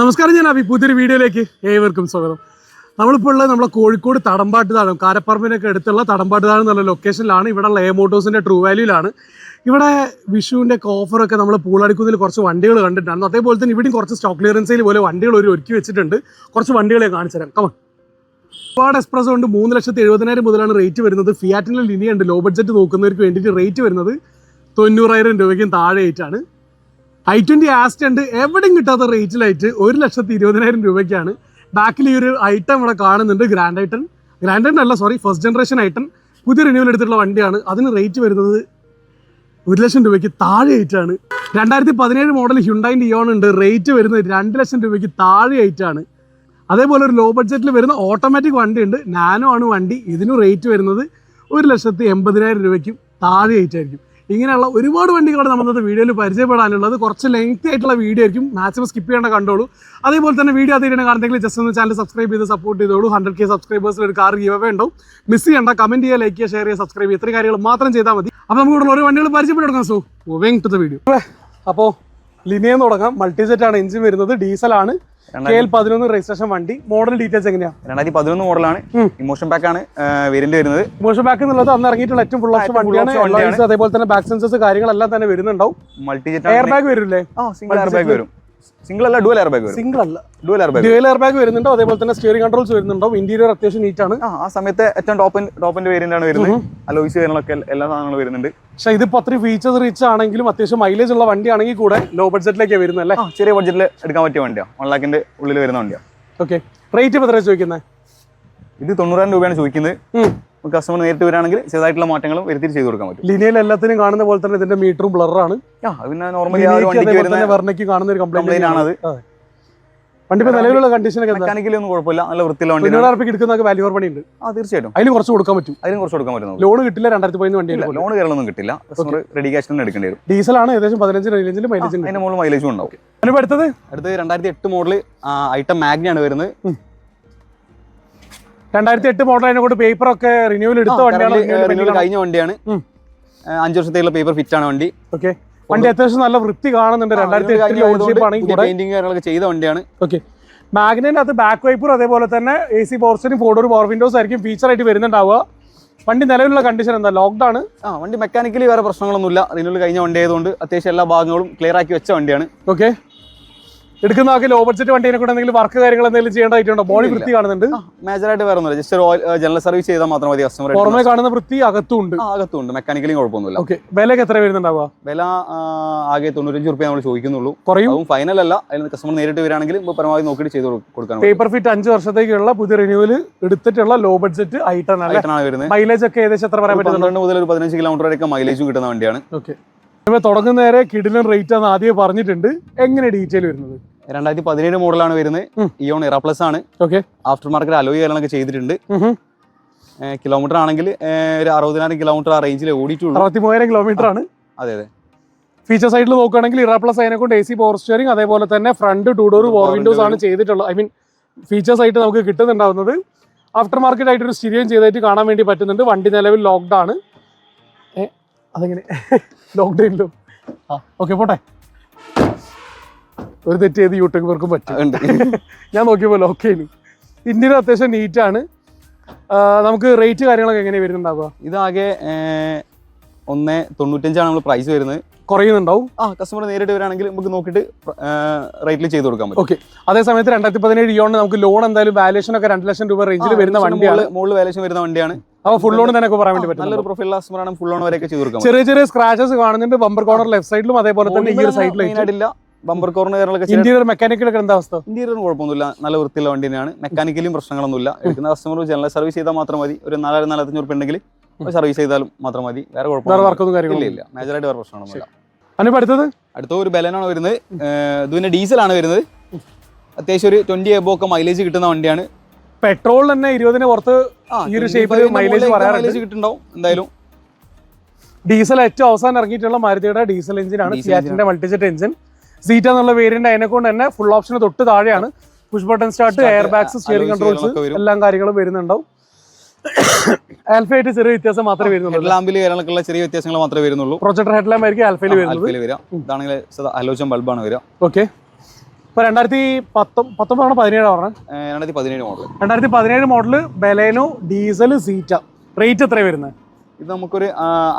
നമസ്കാരം ഞാൻ അഭി. പുതിയൊരു വീഡിയോയിലേക്ക് ഏവർക്കും സ്വാഗതം. നമ്മളിപ്പോൾ ഉള്ളത് നമ്മളെ കോഴിക്കോട് തടമ്പാട്ട് താഴം കാരപ്പറമ്പിനൊക്കെ അടുത്തുള്ള തടമ്പാട്ട് താഴം എന്നുള്ള ലൊക്കേഷനിലാണ് ഇവിടെ ഉള്ള എ മോട്ടോസിന്റെ ട്രൂ വാല്യൂലാണ് ഇവിടെ വിഷുവിന്റെ ഒക്കെ ഓഫറൊക്കെ നമ്മൾ പൂളടിക്കുന്നതിൽ കുറച്ച് വണ്ടികൾ കണ്ടിട്ടുണ്ട്. അതേപോലെ തന്നെ ഇവിടെയും കുറച്ച് സ്റ്റോക്ക് ക്ലിയറൻസിൽ പോലെ വണ്ടികൾ ഒരു ഒരുക്കി വെച്ചിട്ടുണ്ട്. കുറച്ച് വണ്ടികളെ കാണിച്ചു തരാം. കമൺ ഒരുപാട് എക്സ്പ്രസ് ഉണ്ട്. മൂന്ന് ലക്ഷത്തി എഴുപതിനായിരം മുതലാണ് റേറ്റ് വരുന്നത്. ഫിയാറ്റിന്റെ ലിനിയുണ്ട് ലോ ബഡ്ജറ്റ് നോക്കുന്നവർക്ക് വേണ്ടിയിട്ട് റേറ്റ് വരുന്നത് തൊണ്ണൂറായിരം രൂപയ്ക്കും താഴെ ആയിട്ടാണ് ഐ ട്വന്റി ആസ്റ്റ് ഉണ്ട്. എവിടെയും കിട്ടാത്ത റേറ്റിലായിട്ട് ഒരു ലക്ഷത്തി ഇരുപതിനായിരം രൂപയ്ക്കാണ് ബാക്കിൽ ഈ ഒരു ഐറ്റം ഇവിടെ കാണുന്നുണ്ട്. ഗ്രാൻഡ് ഐറ്റൺ ഗ്രാൻഡ് ഐറ്റൺ അല്ല സോറി ഫസ്റ്റ് ജനറേഷൻ ഐറ്റൺ പുതിയ റിന്യൂവൽ എടുത്തിട്ടുള്ള വണ്ടിയാണ്. അതിന് റേറ്റ് വരുന്നത് ഒരു ലക്ഷം രൂപയ്ക്ക് താഴെ ആയിട്ടാണ്. രണ്ടായിരത്തി പതിനേഴ് മോഡൽ ഹ്യുണ്ടായിന്റെ ഇയോൺ ഉണ്ട്. റേറ്റ് വരുന്നത് രണ്ട് ലക്ഷം രൂപയ്ക്ക് താഴെ ആയിട്ടാണ്. അതേപോലെ ഒരു ലോ ബഡ്ജറ്റിൽ വരുന്ന ഓട്ടോമാറ്റിക് വണ്ടി ഉണ്ട് നാനോ ആണ് വണ്ടി. ഇതിനും റേറ്റ് വരുന്നത് ഒരു ലക്ഷത്തി എൺപതിനായിരം രൂപയ്ക്കും താഴെ ആയിട്ടായിരിക്കും. ഇങ്ങനെയുള്ള ഒരുപാട് വണ്ടികളാണ് നമ്മൾ വീഡിയോയിൽ പരിചയപ്പെടാനുള്ളത്. കുറച്ച് ലെങ്ത് ആയിട്ടുള്ള വീഡിയോ ആയിരിക്കും. മാക്സിമം സ്കിപ്പ് ചെയ്യേണ്ട കണ്ടോളൂ അതേപോലെ തന്നെ വീഡിയോ അതിന് കാണുന്നെങ്കിൽ ജസ്റ്റ് ഒന്ന് ചാനൽ സബ്സ്ക്രൈബ് ചെയ്ത് സപ്പോർട്ട് ചെയ്തോളൂ. ഹൺഡ്രഡ് കെ സബ്സ്ക്രൈബേഴ്സിൽ ഒരു കാർ ഗീവേ ഉണ്ടാവും. മിസ് ചെയ്യേണ്ട. കമന്റ് ചെയ്യുക ലൈക്ക് ചെയ്യുക ഷെയർ ചെയ്യുക സബ്സ്ക്രൈബ് ചെയ്യുക. ഇത്രയും കാര്യങ്ങൾ മാത്രം ചെയ്താൽ മതി. അപ്പോൾ നമുക്ക് ഇവിടെ ഓരോ വണ്ടികൾ പരിചയപ്പെടുക്കാം so moving to the video അപ്പോൾ ലിനിയെന്ന് തുടങ്ങാം. മൾട്ടി സെറ്റ് ആണ് എഞ്ചിൻ വരുന്നത്. ഡീസലാണ് കെ എൽ പതിനൊന്ന് രജിസ്ട്രേഷൻ വണ്ടി. മോഡൽ ഡീറ്റെയിൽസ് എങ്ങനെയാണ് രണ്ടായിരത്തി പതിനൊന്ന് മോഡലാണ്. ഇമോഷൻ പാക്ക് ആണ് വേരിയന്റ് വരുന്നത്. ഇമോഷൻ പാക്ക് എന്നുള്ളത് അന്ന് ഇറങ്ങിയിട്ടുള്ള ഏറ്റവും ഫുൾ ഓപ്ഷൻ വണ്ടിയാണ്. അതേപോലെ തന്നെ ബാക്ക് സെൻസസ് കാര്യങ്ങളെല്ലാം തന്നെ വരുന്നുണ്ടാവും. മൾട്ടി എയർ ബാഗ് വരില്ലേ? ആ സിംഗിൾ എയർ ബാഗ് വരും. സിംഗിൾ അല്ല ഡുവൽ എയർ ബാഗ് സിംഗിൾ അല്ല dual air bag dual air bag വരുന്നുണ്ടോ. അതേപോലെ തന്നെ സ്റ്റിയറിംഗ് കൺട്രോൾസ് വരുന്നുണ്ടാവും. ഇന്റീരിയർ അത്യാവശ്യം നീറ്റ് ആണ്. ആ സമയത്തെ ഏറ്റവും ടോപ്പ് ടോപ്പിന്റെ വേരിയന്റ് ആണ് വരുന്നത്. അലോയ്സ് കാര്യങ്ങളൊക്കെ എല്ലാ സാധനങ്ങളും വരുന്നുണ്ട്. പക്ഷേ ഇതിപ്പോ അത്രയും ഫീച്ചേഴ്സ് റീച്ച് ആണെങ്കിലും അത്യാവശ്യം മൈലേജ് ഉള്ള വണ്ടിയാണെങ്കിൽ കൂടെ ലോ ബഡ്ജറ്റിലേക്ക് വരുന്നത് അല്ലേ? ചെറിയ ബഡ്ജറ്റിൽ എടുക്കാൻ പറ്റിയ വണ്ടിയാണ് വൺ ലാഖിന്റെ ഉള്ളിൽ വരുന്ന വണ്ടിയാണ് ഓക്കെ റേറ്റ് എത്രയാണ് എത്ര ചോദിക്കുന്നത് ഇത് തൊണ്ണൂറായിരം രൂപയാണ് ചോദിക്കുന്നത്. കസ്റ്റമർ നേരിട്ട് വരാണെങ്കിൽ ചെറുതായിട്ടുള്ള മാറ്റങ്ങളും വരുത്തി ചെയ്ത് കൊടുക്കാൻ പറ്റും. ലിനിയിൽ എല്ലാത്തിനും കാണുന്ന പോലെ തന്നെ ഇതിന്റെ മീറ്ററും ബ്ലറാണ് പിന്നെ നോർമലി കാണുന്ന ഒരു കംപ്ലൈന്റ് കംപ്ലൈന്റ് ആണത്. വണ്ടി ഇപ്പൊ നിലവിലുള്ള കണ്ടീഷനൊക്കെ മെക്കാനിക്കലി ഒന്നും കുഴപ്പമില്ല. നല്ല വൃത്തിയുള്ള വണ്ടി റുപ്യക്ക് വാല്യൂ ഫോർ പണി ഉണ്ട്. ആ തീർച്ചയായിട്ടും. അതിന് കുറച്ച് കൊടുക്കാൻ പറ്റും. അതിനും കുറച്ച് കൊടുക്കാൻ പറ്റും ലോൺ കിട്ടില്ല രണ്ടായിരത്തി പതിനൊന്ന് വണ്ടിയാണ് ലോൺ കയറലൊന്നും കിട്ടില്ല. റെഡി ക്യാഷ് തന്നെ എടുക്കേണ്ടി വരും. ആണ് ഏകദേശം പതിനഞ്ച് റേഞ്ചിൽ മൈലേജ് ഉണ്ട്. അതിന്റെ മുകളിൽ മൈലേജും ഉണ്ടാവും. അതിനിപ്പോ അടുത്തത്? അടുത്ത് രണ്ടായിരത്തി എട്ട് മോഡൽ ഐറ്റം മാഗ്നയാണ് വരുന്നത്. രണ്ടായിരത്തി എട്ട് മോഡൽ അതിനെ കൊണ്ട് പേപ്പർ ഒക്കെ റിന്യൂവൽ എടുത്ത വണ്ടിയാണ് റിന്യൂവൽ കഴിഞ്ഞ വണ്ടിയാണ്. അഞ്ചു വർഷത്തേക്കുള്ള പേപ്പർ ഫിറ്റ് ആണ് വണ്ടി. ഓക്കെ വണ്ടി അത്യാവശ്യം നല്ല വൃത്തി കാണുന്നുണ്ട്. രണ്ടായിരത്തി എട്ടിൽ ചെയ്ത വണ്ടിയാണ്. ഓക്കെ മാഗ്നന്റെ അത് ബാക്ക് വൈപ്പർ അതേപോലെ തന്നെ എ സി പോർച്ചനും ഫോർഡോർ പവർ വിൻഡോസ് ആയിരിക്കും ഫീച്ചർ ആയിട്ട് വരുന്നുണ്ടാവുക. വണ്ടി നിലവിലുള്ള കണ്ടീഷൻ എന്താ? ലോക്ക്ഡൌൺ ആ വണ്ടി മെക്കാനിക്കലി വേറെ പ്രശ്നങ്ങളൊന്നുമില്ല. റിന്യൂവൽ കഴിഞ്ഞ വണ്ടി ആയതുകൊണ്ട് അത്യാവശ്യം എല്ലാ ഭാഗങ്ങളും ക്ലിയർ ആക്കി വെച്ച വണ്ടിയാണ്. ഓക്കെ എടുക്കുന്ന ആൾക്ക് ലോ ബഡ്ജറ്റ് വണ്ടീനെ കൂടെ എന്തെങ്കിലും വർക്ക് കാര്യങ്ങൾ എന്തെങ്കിലും ചെയ്യേണ്ടതായിട്ടുണ്ടോ? ബോഡി വൃത്തി കാണുന്നുണ്ട്? മേജറായിട്ട് വേറെ ഒന്നുമില്ല ജസ്റ്റ് ഒരു ഓയിൽ ജനറൽ സർവീസ് ചെയ്താൽ മാത്രം മതി കസ്റ്റമർ പുറമെ കാണുന്ന വൃത്തി അകത്തും ഉണ്ട് അകത്തുണ്ട്. മെക്കാനിക്കലും കുഴപ്പമൊന്നുമില്ല. ഓക്കെ വിലയൊക്കെ എത്ര വരുന്നുണ്ടാവുക? വില ആകെ തൊണ്ണൂറ്റഞ്ച് റുപ്യ നമ്മൾ ചോദിക്കുന്നുള്ളൂ. കുറയും? അതും ഫൈനൽ അല്ല. അതിന് കസ്റ്റമർ നേരിട്ട് വരികയാണെങ്കിൽ പരമാവധി നോക്കിയിട്ട് ചെയ്ത് കൊടുക്കാൻ പേപ്പർ ഫിറ്റ് അഞ്ച് വർഷത്തേക്കുള്ള പുതിയ റിന്യൂവൽ എടുത്തിട്ടുള്ള ലോ ബഡ്ജറ്റ് ഐറ്റം അല്ലേ? വരുന്നത്. മൈലേജ് ഒക്കെ ഏകദേശം എത്ര പറയാൻ പറ്റും പന്ത്രണ്ട് മുതൽ ഒരു പതിനഞ്ച് കിലോമീറ്റർ വരെയൊക്കെ മൈലേജും കിട്ടുന്ന വണ്ടിയാണ്. ഓക്കെ ഇപ്പൊ തുടങ്ങുന്ന നേരെ കിടിലൻ റേറ്റ് ആണ് ആദ്യം പറഞ്ഞിട്ടുണ്ട്. എങ്ങനെ ഡീറ്റെയിൽ വരുന്നത്? രണ്ടായിരത്തി പതിനേഴ് മോഡലാണ് വരുന്നത്. ഇയോൺ ഇറ പ്ലസ് ആണ്. ഓക്കെ. ആഫ്റ്റർ മാർക്കറ്റ് അലോയ് കാര്യങ്ങളൊക്കെ ചെയ്തിട്ടുണ്ട്. കിലോമീറ്റർ ആണെങ്കിൽ ഒരു അറുപതിനായിരം കിലോമീറ്റർ ആ റേഞ്ചിൽ ഓടിയിട്ടുള്ളൂ. അറുപത്തി മൂവായിരം കിലോമീറ്റർ ആണ്. അതെ അതെ. ഫീച്ചർ സൈഡിൽ നോക്കുകയാണെങ്കിൽ ഇറ പ്ലസ് അതിനെ കൊണ്ട് എ സി പവർ സ്റ്റിയറിംഗ് അതേപോലെ തന്നെ front two door power windows ആണ് ചെയ്തിട്ടുള്ളത്. ഐ മീൻ ഫീച്ചേഴ്സ് ആയിട്ട് നമുക്ക് കിട്ടുന്നുണ്ടാവുന്നത്. ആഫ്റ്റർ മാർക്കറ്റ് ആയിട്ട് ഒരു സ്റ്റിരിയം ചെയ്തായിട്ട് കാണാൻ വേണ്ടി പറ്റുന്നുണ്ട്. വണ്ടി നിലവിൽ ലോക്ക്ഡ് ആണ്. അതെങ്ങനെ? ലോക്ക്ഡ് ഉണ്ടോ ആ. ഓക്കെ പോട്ടെ. ഒരു തെറ്റ് ചെയ്ത് യൂട്യൂബർക്കും പറ്റും. ഞാൻ നോക്കിയപ്പോൾ ലോക്ക് ചെയ്യുന്നു ഇന്ത്യയിൽ അത്യാവശ്യം നീറ്റാണ് നമുക്ക് റേറ്റ് കാര്യങ്ങളൊക്കെ എങ്ങനെ വരുന്നുണ്ടാവുക? ഇതാകെ ഒന്ന് തൊണ്ണൂറ്റഞ്ചാണ് നമ്മൾ പ്രൈസ് വരുന്നത്. കുറയുന്നുണ്ടാവും. ആ കസ്റ്റമർ നേരിട്ട് വരാണെങ്കിൽ നമുക്ക് നോക്കിയിട്ട് റേറ്റിൽ ചെയ്ത് കൊടുക്കാൻ പറ്റും. ഓക്കെ അതേ സമയത്ത് രണ്ടായിരത്തി പതിനേഴ് ഇയോണ് നമുക്ക് ലോൺ എന്തായാലും വാലേഷൻ ഒക്കെ രണ്ട് ലക്ഷം രൂപ റേഞ്ചിൽ വരുന്ന വണ്ടിയാണ്. മുകളിൽ വാലേഷൻ വരുന്ന വണ്ടിയാണ്. അപ്പൊ ഫുൾ ലോൺ തന്നെ ഒക്കെ പറയാൻ വേണ്ടി പറ്റും നല്ലൊരു പ്രൊഫൈൽ കസ്റ്റമർ ആണ് ഫുൾ ലോൺ വരെയൊക്കെ ചെയ്ത് കൊടുക്കാം ചെറിയ ചെറിയ സ്ക്രാച്ചസ് കാണുന്നുണ്ട് ബമ്പർ കോർണർ ലെഫ്റ്റ് സൈഡിലും അതേപോലെ തന്നെ ഈ ഒരു സൈഡിലും ബമ്പർ കോർണർ കാര്യങ്ങളൊക്കെ ഇന്റീരിയർ മെക്കാനിക്കലൊക്കെ എന്താ അവസ്ഥ? ഇന്റീരിയറും കുഴപ്പമൊന്നുമില്ല. നല്ല വൃത്തിയുള്ള വണ്ടി തന്നെയാണ് മെക്കാനിക്കലും പ്രശ്നങ്ങളൊന്നുമില്ല. എടുക്കുന്ന കസ്റ്റമർ ജനറൽ സർവീസ് ചെയ്താൽ മാത്രം മതി. ഒരു നാലായിരം നാലായിരത്തഞ്ഞൂറ് രൂപ ഉണ്ടെങ്കിൽ സർവീസ് ചെയ്താലും മാത്രം മതി. വേറെ കുഴപ്പമൊന്നും വർക്കൊന്നും ഇല്ല കാര്യങ്ങളും ഇല്ല. മേജറായിട്ട് വേറെ പ്രശ്നമൊന്നുമില്ല അനുപ്പ് അടുത്തത്? അടുത്ത ഒരു ബലനാണ് വരുന്നത്. ഏഹ് ഇത് പിന്നെ ഡീസലാണ് വരുന്നത്. അത്യാവശ്യം ഒരു ട്വന്റി എബോ ഒക്കെ മൈലേജ് കിട്ടുന്ന വണ്ടിയാണ്. പെട്രോൾ തന്നെ ഇരുപതിന് പുറത്ത് ഈ ഒരു ഷേപ്പിൽ മൈലേജ് കിട്ടുന്നുണ്ടാവും എന്തായാലും. ഡീസൽ ഏറ്റവും അവസാനം ഇറങ്ങിയിട്ടുള്ള മാരുതിയുടെ ഡീസൽ എഞ്ചിനാണ് സിയാറ്റിന്റെ മൾട്ടിജെറ്റ് എഞ്ചിൻ സീറ്റ എന്നുള്ള വേരിയന്റ് അതിനെ കൊണ്ട് തന്നെ ഫുൾ ഓപ്ഷന് തൊട്ട് താഴെയാണ്. Push button start air bags steering controls എല്ലാം കാര്യങ്ങളും വരുന്നുണ്ടാവും. ആൽഫയായിട്ട് ചെറിയ വ്യത്യാസം മാത്രമേ വരുന്നുള്ളൂ. ഹെഡ്ലാമ്പിൽ കാര്യങ്ങളൊക്കെയുള്ള ചെറിയ വ്യത്യാസങ്ങൾ മാത്രമേ വരുന്നുള്ളൂ. പ്രൊജക്ടർ ഹെഡ്ലാമ്പ് ആയിരിക്കും ആൽഫയിൽ വരുന്നത്. വരിക ഇതാണെങ്കിൽ ഹലോജൻ ബൾബാണ് വരിക ഓക്കെ ഇപ്പൊ രണ്ടായിരത്തി പത്തൊ പത്തൊമ്പതാണോ പതിനേഴാണ് പറഞ്ഞത് രണ്ടായിരത്തി പതിനേഴ് മോഡൽ രണ്ടായിരത്തി പതിനേഴ് model Baleno diesel Zeta rate എത്രയാണ് വരുന്നത്? ഇത് നമുക്കൊരു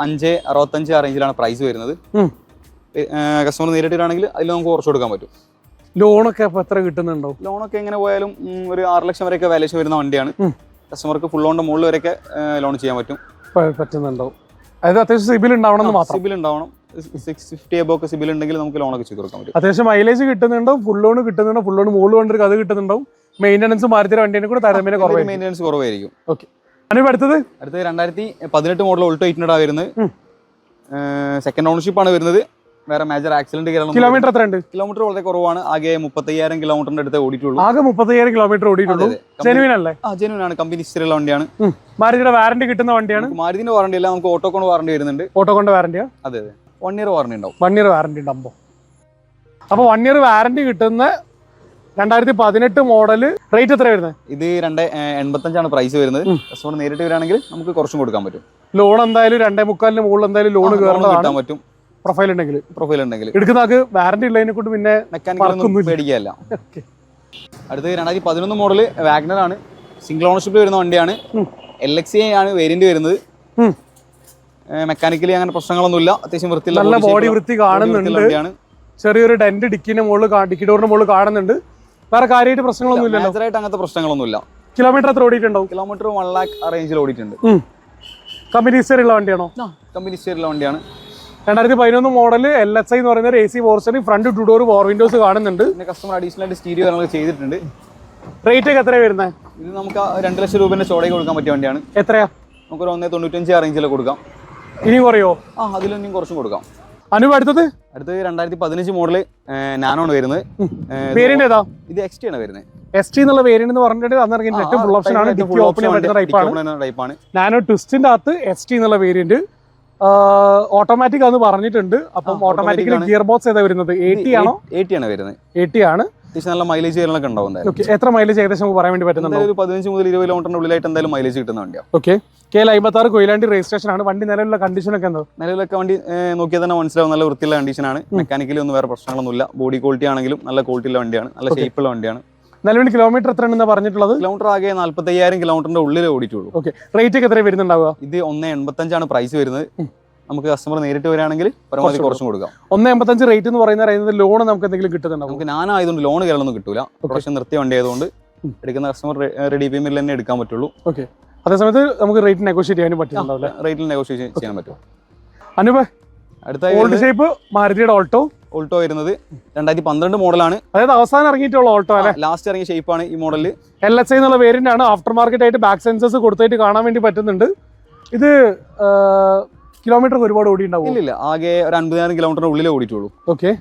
അഞ്ച് അറുപത്തഞ്ച് ആ റേഞ്ചിലാണ് പ്രൈസ് വരുന്നത്. കസ്റ്റമർ നേരിട്ട് വരികയാണെങ്കിൽ അതിൽ നമുക്ക് കുറച്ച് കൊടുക്കാൻ പറ്റും. ലോണൊക്കെ അപ്പോൾ എത്ര കിട്ടുന്നുണ്ടോ? ലോണൊക്കെ എങ്ങനെ പോയാലും ഒരു ആറ് ലക്ഷം വരെയൊക്കെ വാല്യൂഷൻ വരുന്ന വണ്ടിയാണ്. കസ്റ്റമർക്ക് ഫുൾ ഓണിന്റെ മുകളിൽ വരെയൊക്കെ ലോൺ ചെയ്യാൻ പറ്റും. പറ്റുന്നുണ്ടോ അതായത് അത്യാവശ്യം സിബിൽ ഉണ്ടാവണം മാത്രം. സിബിൽ ഉണ്ടാവണം. സിക്സ് ഫിഫ്റ്റി എബോ ഒക്കെ സിബിൽ ഉണ്ടെങ്കിൽ നമുക്ക് ലോണൊക്കെ ചെയ്ത് കൊടുക്കാൻ പറ്റും. അത്യാവശ്യം മൈലേജ് കിട്ടുന്നുണ്ടോ ഫുൾ ലോൺ കിട്ടുന്നുണ്ടോ ഫുൾ ലോൺ മുകളിൽ കൊണ്ടൊരു അത് കിട്ടുന്നുണ്ടാവും. മെയിന്റനൻസ് മാരുതിയുടെ വണ്ടിയെ കൂടെ താരതമ്യം കുറവായിരിക്കും. മെയിന്റനൻസ് കുറവായിരിക്കും. ഓക്കെ അനുപ അടുത്തത്? അടുത്തത് രണ്ടായിരത്തി പതിനെട്ട് മോഡൽ ഉൾട്ടോ എയ്റ്റിനടാ വരുന്നത്. സെക്കൻഡ് ഓണർഷിപ്പ് ആണ് വരുന്നത്. വേറെ മേജർ ആക്സിഡന്റ് കിലോമീറ്റർ എത്ര ഉണ്ട് കിലോമീറ്റർ വളരെ കുറവാണ്. ആകെ മുപ്പത്തയ്യായിരം കിലോമീറ്ററിന്റെ അടുത്ത് ഓടിയിട്ടുള്ളൂ. ആകെ മുപ്പത്തയ്യായിരം കിലോമീറ്റർ ഓടിയിട്ടുള്ളൂ. അതെ, അതെ. ജെനുവിൻ അല്ലേ? ആ ജെനുവിൻ ആണ്. കമ്പനി ഹിസ്റ്ററിയുള്ള വണ്ടിയാണ്. മാരുതിയുടെ വാറണ്ടി കിട്ടുന്ന വണ്ടിയാണ്. മാരുതിന്റെ വാറണ്ടി അല്ല നമുക്ക് ഓട്ടോക്കോൺ വാറണ്ടി വരുന്നുണ്ട്. ഓട്ടോ കൊണ്ട് വാറണ്ടിയാ അതെ അതെ. വൺ ഇയർ വാറണ്ടി ഉണ്ടാവും. വൺ ഇയർ വാറണ്ടി ഉണ്ടാകുമ്പോൾ അപ്പോൾ വൺ ഇയർ വാറണ്ടി കിട്ടുന്ന രണ്ടായിരത്തി പതിനെട്ട് മോഡൽ റേറ്റ് എത്ര വരുന്നത്? ഇത് രണ്ട് എൺപത്തഞ്ചാണ് പ്രൈസ് വരുന്നത്. കസ്റ്റമർ നേരിട്ട് വരാണെങ്കിൽ നമുക്ക് കുറച്ചും കൊടുക്കാൻ പറ്റും. ലോൺ എന്തായാലും രണ്ടേ മുക്കാലിന് മുകളിൽ എന്തായാലും ലോൺ കയറേണ്ടതാണ് കിട്ടാൻ പറ്റും. പ്രൊഫൈൽ ഉണ്ടെങ്കിൽ. പ്രൊഫൈൽ ഉണ്ടെങ്കിൽ. എടുക്കുന്ന ആൾക്ക് വാറണ്ടി ഉള്ളതിനെ കൊണ്ട് പിന്നെ പറക്കൊന്നുമില്ല. പേടിക്കുകയല്ല. അടുത്ത് രണ്ടായിരത്തി പതിനൊന്ന് മോഡൽ വാഗ്നർ ആണ് സിംഗിൾ ഓണർഷിപ്പിൽ വരുന്ന വണ്ടിയാണ്. എൽ എക്സ് ആണ് വേരിയന്റ് വരുന്നത്. മെക്കാനിക്കലി അങ്ങനെ പ്രശ്നങ്ങളൊന്നുമില്ല. അത്യാവശ്യം വൃത്തിയുള്ള നല്ല ബോഡി വൃത്തി കാണുന്നുണ്ട്. ചെറിയൊരു ഡെന്റ് ഡിക്കിന്റെ മുകളിൽ ഡിക്കി ഡോറിന്റെ മുകളിൽ കാണുന്നുണ്ട്. വേറെ കാര്യമായിട്ട് പ്രശ്നങ്ങളൊന്നും ഇല്ല ആയിട്ട് അങ്ങനത്തെ പ്രശ്നങ്ങളൊന്നുമില്ല. കിലോമീറ്റർ എത്ര ഓടിയിട്ടുണ്ടാവും? കിലോമീറ്റർ വൺ ലാക്ക് റേഞ്ചിൽ ഓടിയിട്ടുണ്ട്. കമ്പനി ഉള്ള വണ്ടിയാണോ? കമ്പനി സ്റ്റേറിയുള്ള വണ്ടിയാണ്. രണ്ടായിരത്തി പതിനൊന്ന് മോഡൽ എൽ എസ് ഐ എന്ന് പറയുന്ന A C പോർച്ചന് front two door power windows കാണുന്നുണ്ട്. പിന്നെ കസ്റ്റമർ അഡീഷണൽ ആയിട്ട് സ്റ്റീരിയോ നമ്മൾ ചെയ്തിട്ടുണ്ട്. റേറ്റ് ഒക്കെ എത്രയാണ് വരുന്നത് ഇത് നമുക്ക് രണ്ട് ലക്ഷം രൂപേന്റെ ചോടയ്ക്ക് കൊടുക്കാൻ പറ്റിയ വണ്ടിയാണ്. എത്രയാ? നമുക്കൊരു ഒന്നേ തൊണ്ണൂറ്റഞ്ച് ആ റേഞ്ചിൽ കൊടുക്കാം. ഇനി കുറയോ? ആ അതിലൊന്നും കുറച്ചും കൊടുക്കാം. അനുപ അടുത്തത്? അടുത്തത് രണ്ടായിരത്തി പതിനഞ്ച് നാനോ ആണ് വരുന്നത്. വേരിയന്റ് ഏതാ? ഇത് എക്സ് ടി ആണ് വരുന്നത്. എസ് ടി എന്നുള്ള വേരിയന്റ് എന്ന് പറഞ്ഞിട്ട് അന്ന് ഇറങ്ങിയ ഫുൾ ഓപ്ഷൻ ആണ് ടൈപ്പാണ് നാനോ ട്വിസ്റ്റിന്റെ അകത്ത് എസ് ടി എന്നുള്ള വേരിയന്റ് ഓട്ടോമാറ്റിക് ആണെന്ന് പറഞ്ഞിട്ടുണ്ട്. അപ്പം ഓട്ടോമാറ്റിക്കലി ഗിയർ ബോക്സ് ഏതാ വരുന്നത്? ആണോ? എ ടി ആണ് വരുന്നത്. എ ടി ആണ്. അത്യാവശ്യം നല്ല മൈലേജ് കാര്യങ്ങളൊക്കെ ഉണ്ടാവും എത്ര മൈലേജ് ഏകദേശം നമുക്ക് പറയാൻ വേണ്ടി പറ്റുന്നുണ്ടോ? ഒരു പതിനഞ്ച് മുതൽ ഇരുപത് കിലോമീറ്ററിന്റെ ഉള്ളിലായിട്ട് എന്തായാലും മൈലേജ് കിട്ടുന്ന വണ്ടിയാണ് ഓക്കെ കെ എൽ അമ്പത്തി ആറ് കൊയിലാണ്ടി രജിസ്ട്രേഷൻ ആണ്. വണ്ടി നിലവിലുള്ള കണ്ടീഷൻ ഒക്കെ എന്താ? നിലവിലൊക്കെ വണ്ടി നോക്കിയാൽ തന്നെ മനസ്സിലാവും. നല്ല വൃത്തിയുള്ള കണ്ടീഷനാണ് മെക്കാനിക്കലി ഒന്നും വേറെ പ്രശ്നങ്ങളൊന്നുമില്ല. ബോഡി ക്വാളിറ്റി ആണെങ്കിലും നല്ല ക്വാളിറ്റിയുള്ള വണ്ടിയാണ്. നല്ല ഷേപ്പ് ഷേപ്പുള്ള വണ്ടിയാണ്. നിലവിൽ കിലോമീറ്റർ എത്ര ഉണ്ടെന്ന് പറഞ്ഞിട്ടുള്ളത്? കിലോമീറ്റർ ആകെ നാല്പത്തയ്യായിരം കിലോമീറ്ററിന്റെ ഉള്ളിൽ ഓടിയിട്ടുള്ളൂ. ഓക്കെ റേറ്റ് ഒക്കെ എത്ര വരുന്നുണ്ടാവുക? ഇത് ഒന്ന് എൺപത്തഞ്ചാണ് പ്രൈസ് വരുന്നത്. നമുക്ക് കസ്റ്റമർ നേരിട്ട് വരികയാണെങ്കിൽ പരമാവധി കുറച്ചും കൊടുക്കാം. ഒന്ന് എൺപത്തഞ്ച് റേറ്റ് എന്ന് പറയുന്ന പറയുന്നത് ലോൺ നമുക്ക് എന്തെങ്കിലും കിട്ടുന്നുണ്ടോ? നമുക്ക് ഞാനായതുകൊണ്ട് ലോൺ കേരളൊന്നും കിട്ടൂല. പ്രൊഡക്ഷൻ നിർത്തിയ വണ്ടി ആയതുകൊണ്ട് എടുക്കുന്ന കസ്റ്റമർ റെഡി പേയ്മെന്റിൽ തന്നെ എടുക്കാൻ പറ്റുള്ളൂ. ഓക്കെ അതേസമയത്ത് നമുക്ക് റേറ്റ് നെഗോഷിയേറ്റ് ചെയ്യാനും പറ്റുന്നുണ്ടാവില്ല? റേറ്റിൽ നെഗോഷിയേഷൻ ചെയ്യാൻ പറ്റും. അനുപ അടുത്ത ഓൾഡ് ഷേപ്പ് മാരുതിയുടെ ഓൾട്ടോ ഓൾട്ടോ വരുന്നത് രണ്ടായിരത്തി പന്ത്രണ്ട് മോഡലാണ്. അതായത് അവസാനം ഇറങ്ങിയിട്ടുള്ള ഓൾട്ടോ അല്ലെ? ലാസ്റ്റ് ഇറങ്ങിയ ഷേപ്പാണ് ഈ മോഡൽ എൽ എസ് ഐ എന്നുള്ള വേരിയന്റ് ആണ് ആഫ്റ്റർ മാർക്കറ്റ് ആയിട്ട് ബാക്ക് സെൻസസ് കൊടുത്തിട്ട് കാണാൻ വേണ്ടി പറ്റുന്നുണ്ട്. ഇത് കിലോമീറ്റർ ഒരുപാട് ഓടി ഉണ്ടാവും ഇല്ല ആകെ ഒരു അൻപതിനായിരം കിലോമീറ്ററിന് ഉള്ളിലേ ഓടിയിട്ടുള്ളൂ. ഓക്കെ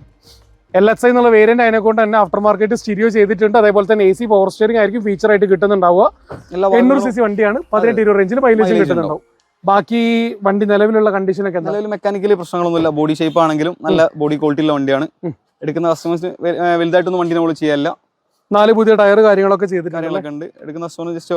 എൽ എസ് ഐ എന്നുള്ള വേരിയന്റ് അതിനെ കൊണ്ട് തന്നെ ആഫ്റ്റർ മാർക്കറ്റ് സ്റ്റീരിയോ ചെയ്തിട്ടുണ്ട്. അതേപോലെ തന്നെ എ സി പവർ സ്റ്റിയറിംഗ് ആയിരിക്കും ഫീച്ചർ ആയിട്ട് കിട്ടുന്നുണ്ടാവുക. എണ്ണൂറ് സി സി വണ്ടിയാണ്. പതിനെട്ട് ഇരുപത് റേഞ്ചിൽ മൈലേജ് കിട്ടുന്നുണ്ടാവും. ബാക്കി വണ്ടി നിലവിലുള്ള കണ്ടീഷനൊക്കെ നിലവിൽ മെക്കാനിക്കലി പ്രശ്നങ്ങളൊന്നുമില്ല. ബോഡി ഷേപ്പ് ആണെങ്കിലും നല്ല ബോഡി ക്വാളിറ്റി ഉള്ള വണ്ടിയാണ്. എടുക്കുന്ന കസ്റ്റമേഴ്സ് വലുതായിട്ടൊന്നും വണ്ടി നമ്മൾ ചെയ്യാല്ല. നാല് പുതിയ ടയർ കാര്യങ്ങളൊക്കെ ചെയ്ത് കാര്യങ്ങളൊക്കെ ഉണ്ട്. എടുക്കുന്ന കസ്റ്റമർ ജസ്റ്റ്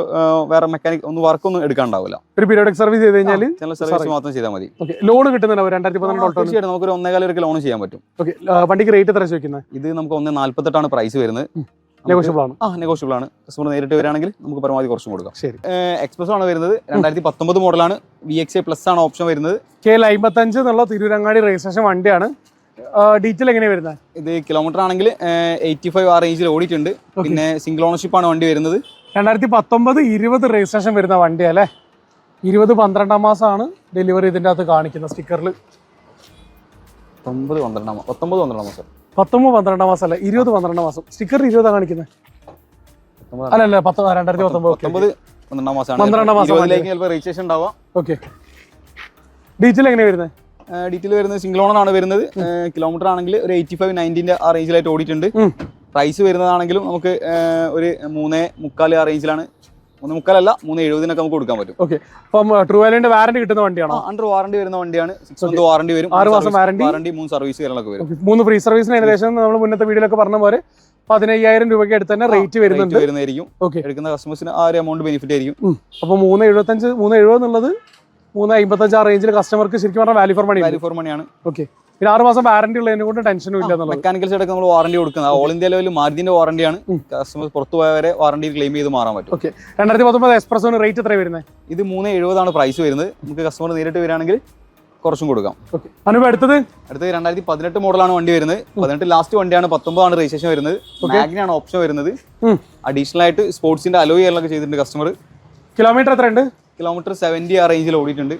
വേറെ മെക്കാനിക് ഒന്നും വർക്കൊന്നും എടുക്കാണ്ടാവില്ല. ഒരു പീരിയോഡിക് സർവീസ് ചെയ്ത് കഴിഞ്ഞാൽ ചില സർവീസ് മാത്രം ചെയ്താൽ മതി. ലോൺ കിട്ടുന്നുണ്ടാവും രണ്ടായിരത്തി പന്ത്രണ്ട് ഓട്ടോ തീർച്ചയായിട്ടും. നമുക്കൊരു ഒന്നേകാല ഒരു ലോൺ ചെയ്യാൻ പറ്റും. ഓക്കെ വണ്ടിക്ക് റേറ്റ് എത്ര ചോദിക്കുന്നത് ഇത് നമുക്ക് ഒന്ന് നാല്പത്തെട്ടാണ് പ്രൈസ് വരുന്നത്. നമുക്ക് നെഗോഷ്യബിൾ ആണ്. ആ നെഗോഷ്യബിൾ ആണ്. കസ്റ്റമർ നേരിട്ട് വരികയാണെങ്കിൽ നമുക്ക് പരമാവധി കുറച്ചും കൊടുക്കാം. ശരി. എക്സ്പ്രസ് ആണ് വരുന്നത്. രണ്ടായിരത്തി പത്തൊമ്പത് മോഡലാണ് വി എക്സ് എ പ്ലസ് ആണ് ഓപ്ഷൻ വരുന്നത്. കെ എൽ അമ്പത്തഞ്ച് എന്നുള്ള തിരൂരങ്ങാടി രജിസ്ട്രേഷൻ വണ്ടിയാണ്. ഡീറ്റെയിൽ എങ്ങനെയാണ് വരുന്നത് ഇത് കിലോമീറ്റർ ആണെങ്കിൽ എയ്റ്റി ഫൈവ് ആ റേഞ്ചിൽ ഓടിയിട്ടുണ്ട്. പിന്നെ സിംഗിൾ ഓണർഷിപ്പ് ആണ് വണ്ടി വരുന്നത്. രണ്ടായിരത്തി പത്തൊമ്പത് ഇരുപത് രജിസ്ട്രേഷൻ വരുന്ന വണ്ടിയാണ് അല്ലേ? ഇരുപത് പന്ത്രണ്ടാം മാസമാണ് ഡെലിവറി ഇതിന്റെ അകത്ത് കാണിക്കുന്ന സ്റ്റിക്കറിൽ പത്തൊമ്പത് പന്ത്രണ്ടാം പത്തൊമ്പത് പന്ത്രണ്ടാം മാസം. പത്തൊമ്പത് പന്ത്രണ്ടാം മാസം അല്ല ഇരുപത് പന്ത്രണ്ടാം മാസം. സ്റ്റിക്കർ ഇരുപതാണ് കാണിക്കുന്നത് അല്ല അല്ല പത്ത് രണ്ടായിരത്തി പത്തൊമ്പത് പന്ത്രണ്ടാം മാസം രജിസ്ട്രേഷൻ ഉണ്ടാവാം. ഓക്കെ. ഡീറ്റെയിൽ എങ്ങനെ വരുന്നത് ഡീറ്റെയിൽ വരുന്നത് സിംഗിൾ ഓണർ ആണ് വരുന്നത്. കിലോമീറ്റർ ആണെങ്കിൽ ഒരു എയ്റ്റി ഫൈവ് നയന്റിന്റെ ആ റേഞ്ചിലായിട്ട് ഓടിയിട്ടുണ്ട്. പ്രൈസ് വരുന്നതാണെങ്കിലും നമുക്ക് ഒരു മൂന്നേ മുക്കാൽ ആ റേഞ്ചിലാണ് മൂന്ന് മുക്കാലല്ല മൂന്ന് എഴുപതിനൊക്കെ നമുക്ക് കൊടുക്കാൻ പറ്റും. ഓക്കെ അപ്പം ട്രൂ വാലിന്റെ വാറണ്ടി കിട്ടുന്ന വണ്ടിയാണോ? അണ്ടർ വാറണ്ടി വരുന്ന വണ്ടിയാണ്. സിക്സ് മന്ത് വാറണ്ടി വരും ആറ് മാസം വാറന്റി വാറണ്ടി മൂന്ന് സർവീസ് കാര്യങ്ങളൊക്കെ വരും. മൂന്ന് ഫ്രീ സർവീസിന് ഏകദേശം നമ്മൾ മുന്നത്തെ വീഡിയോയിലൊക്കെ പറഞ്ഞ പോലെ പതിനയ്യായിരം രൂപയ്ക്ക് അടുത്ത് തന്നെ റേറ്റ് വരുന്നുണ്ട്. വരുന്നതായിരിക്കും. ഓക്കെ എടുക്കുന്ന കസ്റ്റമേഴ്സിന് ആ ഒരു എമൗണ്ട് ബെനിഫിറ്റ് ആയിരിക്കും. അപ്പോൾ മൂന്ന് എഴുപത്തഞ്ച് മൂന്ന് എഴുപത് എന്നുള്ളത് മൂന്ന് അമ്പത്തഞ്ച് ആ റേഞ്ചിൽ കസ്റ്റമർക്ക് ശരിക്കും പറഞ്ഞാൽ value for money value for മണിയാണ് ഓക്കെ പിന്നെ ആറ് മാസം വാറന്റി ഉള്ളതിനെ കൊണ്ട് ടെൻഷനും ഇല്ല മെക്കാനിക്കൽ സൈഡൊക്കെ നമ്മൾ വാറണ്ടി കൊടുക്കുന്നത്. ഓൾ ഇന്ത്യ ലെവലിൽ മാരുതിന്റെ വാറണ്ടിയാണ് കസ്റ്റമേഴ്സ് പുറത്തു പോയവരെ വാറണ്ടി ക്ലെയിം ചെയ്ത് മാറാൻ പറ്റും. ഓക്കെ രണ്ടായിരത്തി പത്തൊമ്പത് എക്സ്പ്രസോന് റേറ്റ് എത്ര വരുന്നത് ഇത് മൂന്ന് എഴുപതാണ് പ്രൈസ് വരുന്നത്. നമുക്ക് കസ്റ്റമർ നേരിട്ട് വരികയാണെങ്കിൽ കുറച്ചും കൊടുക്കാം. ഓക്കെ അനുപ അടുത്തത്? അടുത്തത് രണ്ടായിരത്തി പതിനെട്ട് മോഡലാണ് വണ്ടി വരുന്നത്. പതിനെട്ട് ലാസ്റ്റ് വണ്ടിയാണ്. പത്തൊമ്പതാണ് രജിസ്ട്രേഷൻ വരുന്നത്. മാഗ്നാണ് ഓപ്ഷൻ വരുന്നത്. അഡീഷണൽ ആയിട്ട് സ്പോർട്സിന്റെ അലോയ് ചെയ്യാനൊക്കെ ചെയ്തിട്ടുണ്ട് കസ്റ്റമർ കിലോമീറ്റർ എത്ര ഉണ്ട് കിലോമീറ്റർ സെവന്റി ആ റേഞ്ചിൽ ഓടിയിട്ടുണ്ട്.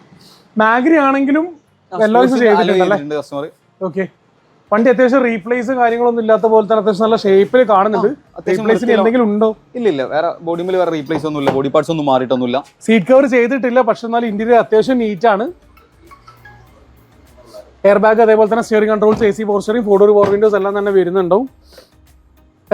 മാഗ്രി ആണെങ്കിലും കസ്റ്റമർ ഓക്കെ വണ്ടി അത്യാവശ്യം റീപ്ലേസ് കാര്യങ്ങളൊന്നും ഇല്ലാത്ത പോലെ തന്നെ അത്യാവശ്യം നല്ല ഷേപ്പിൽ കാണുന്നുണ്ട്. റീപ്ലേസിന് എന്തെങ്കിലും ഉണ്ടോ? ഇല്ല ഇല്ല വേറെ ബോഡിമിൽ വേറെ റീപ്ലേസ് ഒന്നുമില്ല. ബോഡി പാർട്സ് ഒന്നും മാറിയിട്ടൊന്നുമില്ല. സീറ്റ് കവർ ചെയ്തിട്ടില്ല പക്ഷെ എന്നാൽ ഇന്റീരിയർ അത്യാവശ്യം നീറ്റ് ആണ്. എയർ ബാഗ് അതേപോലെ തന്നെ steering controls A C four steering four door four windows എല്ലാം തന്നെ വരുന്നുണ്ടാവും.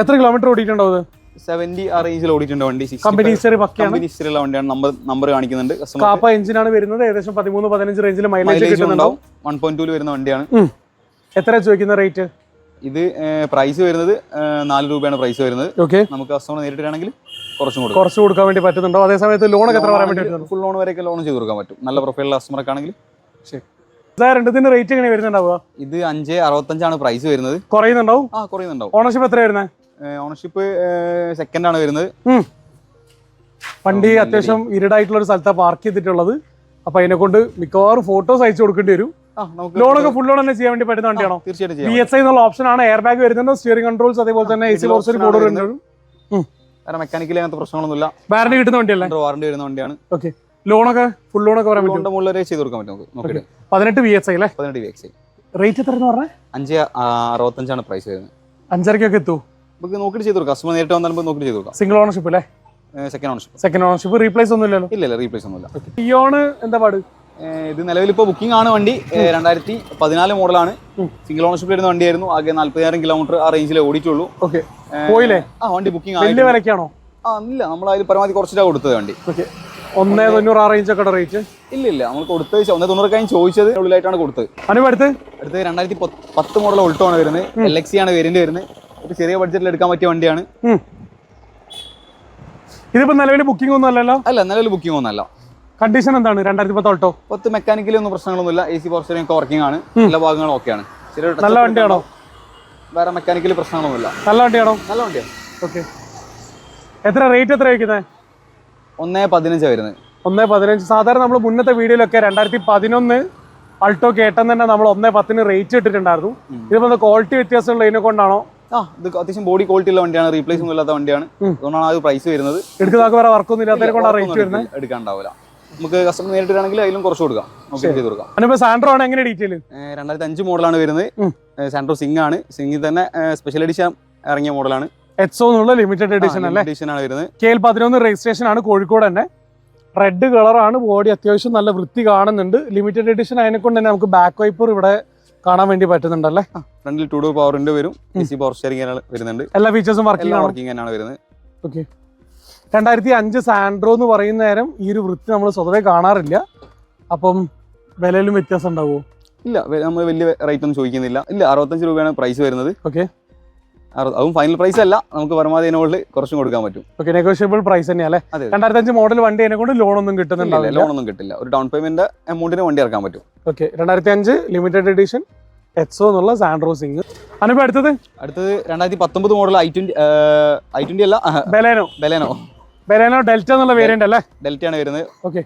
എത്ര കിലോമീറ്റർ ഓടിയിട്ടുണ്ടാവും സെവന്റി ആ റേഞ്ചിൽ ഓടിയിട്ടുണ്ട് വണ്ടി കമ്പനി ഹിസ്റ്ററി കമ്പനി ഹിസ്റ്ററിയുള്ള വണ്ടിയാണ് നമ്പർ നമ്പർ കാണിക്കുന്നുണ്ട്. കാപ്പ എഞ്ചിനാണ് വരുന്നത്. ഏകദേശം പതിമൂന്ന് പതിനഞ്ച് റേഞ്ചിൽ മൈലേജ് ഉണ്ടാവും. വൺ പോയിന്റ് ടൂൽ വരുന്ന വണ്ടിയാണ്. എത്ര ചോദിക്കുന്ന റേറ്റ് ഇത് പ്രൈസ് വരുന്നത് നാല് രൂപയാണ് പ്രൈസ് വരുന്നത്. ഓക്കെ നമുക്ക് കസ്റ്റമർ നേരിട്ടാണെങ്കിൽ കുറച്ചും കൊടുക്കും കുറച്ച് കൊടുക്കാൻ വേണ്ടി പറ്റുന്നുണ്ടോ? അതേ സമയത്ത് ലോണൊക്കെ എത്ര പറയാൻ വേണ്ടി ഫുൾ ലോൺ വരെയൊക്കെ ലോൺ ചെയ്ത് കൊടുക്കാൻ പറ്റും. നല്ല പ്രൊഫൈലുള്ള കസ്റ്റമർക്ക് ആണെങ്കിൽ. ശരി. രണ്ടത്തിന്റെ റേറ്റ് എങ്ങനെ വരുന്നുണ്ടാവുക? ഇത് അഞ്ച് അറുപത്തഞ്ചാണ് പ്രൈസ് വരുന്നത്. കുറയുന്നുണ്ടാവും? ആ കുറയുന്നുണ്ടാവും. ഓണർഷിപ്പ് എത്ര വരുന്നത്? ഓണർഷിപ്പ് സെക്കൻഡ് ആണ് വരുന്നത്. വണ്ടി അത്യാവശ്യം ഇരുടായിട്ടുള്ള ഒരു സ്ഥലത്താണ് പാർക്ക് ചെയ്തിട്ടുള്ളത്. അപ്പൊ അതിനെ കൊണ്ട് മിക്കവാറും ഫോട്ടോസ് അയച്ചു കൊടുക്കേണ്ടി വരും. ലോണൊക്കെ ഫുൾ ലോൺ തന്നെ ചെയ്യാൻ വേണ്ടി പറ്റുന്ന വണ്ടിയാണോ? തീർച്ചയായിട്ടും ബി എസ് ഐ എന്നുള്ള ഓപ്ഷൻ ആണ്. എയർ ബാഗ് വരുന്നുണ്ടോ. സ്റ്റിയറിംഗ് കൺട്രോൾസ് അതേപോലെ തന്നെ എ സി option ബോർഡ് വരുന്നുണ്ട്. മെക്കാനിക്കലി അങ്ങനത്തെ പ്രശ്നങ്ങളൊന്നുമില്ല. വാറണ്ടി കിട്ടുന്ന വണ്ടിയല്ലേ? വാറണ്ടി വരുന്ന വണ്ടിയാണ്. ഓക്കെ ലോണൊക്കെ ഫുൾ ലോണൊക്കെ പറയാൻ പറ്റും മുകളിൽ ചെയ്ത് കൊടുക്കാൻ പറ്റും നമുക്ക്. പതിനെട്ട് ബി എസ് ഐ അല്ലേ? പതിനെട്ട് വി എക്സ് റേറ്റ് എത്ര പറഞ്ഞാൽ അഞ്ച് അറുപത്തഞ്ചാണ് പ്രൈസ് വരുന്നത്. അഞ്ചരക്കൊക്കെ എത്തൂ. നമുക്ക് നോക്കിയിട്ട് ചെയ്ത് കൊടുക്കാം. കസ്റ്റമർ നേരിട്ട് വന്നാൽ നമുക്ക് നോക്കിയിട്ട് ചെയ്ത് കൊടുക്കാം. സിംഗിൾ ഓണർഷിപ്പ് അല്ലേ? Second ownership second ownership replace ഒന്നും ഇല്ലല്ലോ ഇല്ല ഇല്ല റീപ്ലേസ് ഒന്നുമില്ല. ഇയോണ് എന്താ പാട്? ഇത് നിലവിൽ ഇപ്പോൾ ബുക്കിംഗ് ആണ് വണ്ടി. രണ്ടായിരത്തി പതിനാല് മോഡലാണ്. സിംഗിൾ ഓണർഷിപ്പ് വരുന്ന വണ്ടിയായിരുന്നു. ആകെ നാല്പതിനായിരം കിലോമീറ്റർ ആ റേഞ്ചിൽ ഓടിച്ചുള്ളൂ ഓക്കെ പോയില്ലേ? ആ വണ്ടി ബുക്കിംഗ് വലിയ വിലക്കാണോ ആ ഇല്ല നമ്മൾ അതിൽ പരമാവധി കുറച്ചിട്ടാണ് കൊടുത്തത് വണ്ടി. ഓക്കെ ഒന്നേ തൊണ്ണൂറ് ആ റേഞ്ച് ഒക്കെ റേറ്റ് ഇല്ല ഇല്ല നമ്മൾ കൊടുത്തത് ഒന്നേ തൊണ്ണൂറൊക്കെ ചോദിച്ചത് ഉള്ളിലായിട്ടാണ് കൊടുത്തത്. അനുപ അടുത്ത്? അടുത്ത് രണ്ടായിരത്തി പത്ത് മോഡൽ ഉൾട്ടോ ആണ് വരുന്നത്. എൽ എക്സി ആണ് വേരിയന്റ് വരുന്നത്. ചെറിയ ബഡ്ജറ്റിൽ എടുക്കാൻ പറ്റിയ വണ്ടിയാണ്. ഇതിപ്പോ നിലവിൽ ബുക്കിംഗ് ഒന്നും അല്ലല്ലോ? അല്ല നിലവിൽ ബുക്കിംഗ് ഒന്നും അല്ല. കണ്ടീഷൻ എന്താണ്? രണ്ടായിരത്തി പത്ത് ഓട്ടോ പത്ത് മെക്കാനിക്കലി ഒന്നും പ്രശ്നങ്ങളൊന്നുമില്ല. എ സി പോർച്ചറിംഗ് ഒക്കെ വർക്കിംഗ് ആണ്. എല്ലാ ഭാഗങ്ങളും ഓക്കെയാണ് നല്ല വണ്ടിയാണോ? വേറെ മെക്കാനിക്കലി പ്രശ്നങ്ങളൊന്നുമില്ല. നല്ല വണ്ടിയാണോ? നല്ല വണ്ടിയാണ് ഓക്കെ എത്ര റേറ്റ് എത്ര വയ്ക്കുന്നത് ഒന്നേ പതിനഞ്ച് വരുന്നത്. ഒന്നേ പതിനഞ്ച്. സാധാരണ നമ്മൾ മുന്നത്തെ വീഡിയോയിലൊക്കെ രണ്ടായിരത്തി പതിനൊന്ന് അൾട്ടോ കേട്ടെന്ന് തന്നെ നമ്മൾ ഒന്നേ പത്തിന് റേറ്റ് ഇട്ടിട്ടുണ്ടായിരുന്നു. ഇതിപ്പോൾ ക്വാളിറ്റി വ്യത്യാസമുള്ള ഇതിനെ കൊണ്ടാണോ? ആ ഇത് അത്യാവശ്യം ബോഡി ക്വാളിറ്റി ഉള്ള വണ്ടിയാണ് റീപ്ലേസ് ഒന്നും ഇല്ലാത്ത വണ്ടിയാണ്. അതുകൊണ്ടാണ് ആ പ്രൈസ് വരുന്നത്. എടുക്കുന്നതൊക്കെ വേറെ വർക്കൊന്നും ഇല്ലാത്തതിനെ കൊണ്ടാണ് റേറ്റ് വരുന്നത് എടുക്കാണ്ടാവില്ല നമുക്ക് കസ്റ്റമർ നേരിട്ട് ആണെങ്കിൽ അതിലും കുറച്ച് കൊടുക്കാം. നമുക്ക് ചെയ്ത് കൊടുക്കാം. സാൻഡ്രോ ആണ് എങ്ങനെ ഡീറ്റെയിൽ രണ്ടായിരത്തി അഞ്ച് മോഡലാണ് വരുന്നത്. സാൻഡ്രോ സിംഗ് ആണ്. സിംഗിൽ തന്നെ സ്പെഷ്യൽ എഡിഷൻ ഇറങ്ങിയ മോഡലാണ് എക്സോ എന്നുള്ള ലിമിറ്റഡ് എഡിഷൻ അല്ലേ? എഡിഷൻ ആണ് വരുന്നത്. കെ എൽ പതിനൊന്ന് രജിസ്ട്രേഷൻ ആണ് കോഴിക്കോട് തന്നെ. റെഡ് കളറാണ് ബോഡി അത്യാവശ്യം നല്ല വൃത്തി കാണുന്നുണ്ട്. ലിമിറ്റഡ് എഡിഷൻ അതിനെ കൊണ്ട് തന്നെ നമുക്ക് ബാക്ക് വൈപ്പർ ഇവിടെ കാണാൻ വേണ്ടി പറ്റുന്നുണ്ടല്ലേ? ഫ്രണ്ടിൽ ടു ഡോർ പവർ വിൻഡോ വരും എ സി പവർ സ്റ്റിയറിംഗ് വരുന്നുണ്ട്. എല്ലാ ഫീച്ചേഴ്സും വർക്കിംഗ് വർക്കിംഗ് തന്നെയാണ് വരുന്നത്. ഓക്കെ രണ്ടായിരത്തി അഞ്ച് സാൻഡ്രോ എന്ന് പറയുന്ന നേരം ഈ ഒരു വൃത്തി നമ്മൾ സ്വതവേ കാണാറില്ല. അപ്പം വിലയിലും വ്യത്യാസം ഉണ്ടാവുമോ? ഇല്ല നമ്മൾ വലിയ റേറ്റ് ഒന്നും ചോദിക്കുന്നില്ല. ഇല്ല അറുപത്തഞ്ച് രൂപയാണ് പ്രൈസ് വരുന്നത്. ഓക്കെ അതും ഫൈനൽ പ്രൈസ് അല്ല. നമുക്ക് പരമാവധി അതിനുള്ളിൽ കുറച്ചും കൊടുക്കാൻ പറ്റും. ഓക്കെ നെഗോഷ്യബിൾ പ്രൈസ് തന്നെയല്ലേ അതെ രണ്ടായിരത്തി അഞ്ച് മോഡൽ വണ്ടി അതിനെ കൊണ്ട് ലോണൊന്നും കിട്ടുന്നില്ല ലോണൊന്നും കിട്ടില്ല. ഒരു ഡൗൺ പേയ്മെന്റ് എമൗണ്ടിന് വണ്ടി ഇറക്കാൻ പറ്റും. ഓക്കെ രണ്ടായിരത്തി അഞ്ച് ലിമിറ്റഡ് എഡിഷൻ എക്സോ എന്നുള്ള സാൻഡ്രോ സിംഗ് അനുപ അടുത്തത്? അടുത്തത് രണ്ടായിരത്തി പത്തൊമ്പത് model I twenty I twenty അല്ല. ബെലേനോ. ബെലേനോ. ബെലേനോ ഡെൽറ്റ എന്നുള്ള വേരിയന്റ് അല്ലേ? ഡെൽറ്റ ആണ് വരുന്നത്. ഓക്കെ